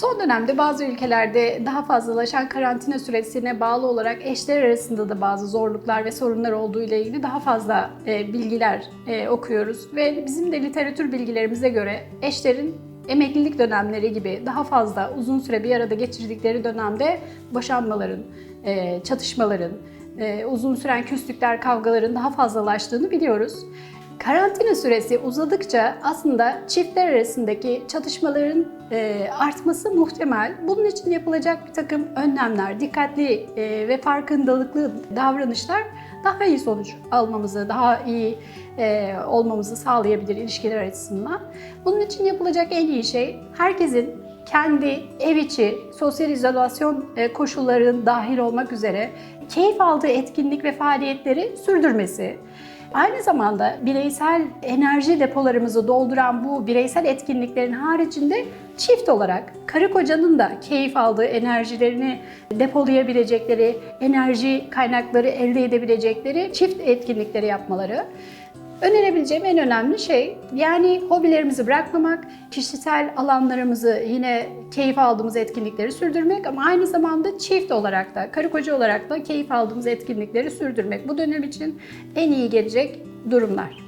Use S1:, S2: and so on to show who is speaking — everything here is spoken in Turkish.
S1: Son dönemde bazı ülkelerde daha fazlalaşan karantina süresine bağlı olarak eşler arasında da bazı zorluklar ve sorunlar olduğu ile ilgili daha fazla e, bilgiler e, okuyoruz ve bizim de literatür bilgilerimize göre eşlerin emeklilik dönemleri gibi daha fazla uzun süre bir arada geçirdikleri dönemde boşanmaların, e, çatışmaların, e, uzun süren küslükler, kavgaların daha fazlalaştığını biliyoruz. Karantina süresi uzadıkça aslında çiftler arasındaki çatışmaların e, artması muhtemel. Bunun için yapılacak bir takım önlemler, dikkatli e, ve farkındalıklı davranışlar daha iyi sonuç almamızı, daha iyi e, olmamızı sağlayabilir ilişkiler açısından. Bunun için yapılacak en iyi şey herkesin kendi ev içi sosyal izolasyon e, koşullarının dahil olmak üzere keyif aldığı etkinlik ve faaliyetleri sürdürmesi. Aynı zamanda bireysel enerji depolarımızı dolduran bu bireysel etkinliklerin haricinde çift olarak karı kocanın da keyif aldığı enerjilerini depolayabilecekleri, enerji kaynakları elde edebilecekleri çift etkinlikleri yapmaları. Önerebileceğim en önemli şey yani hobilerimizi bırakmamak, kişisel alanlarımızı yine keyif aldığımız etkinlikleri sürdürmek ama aynı zamanda çift olarak da, karı koca olarak da keyif aldığımız etkinlikleri sürdürmek. Bu dönem için en iyi gelecek durumlar.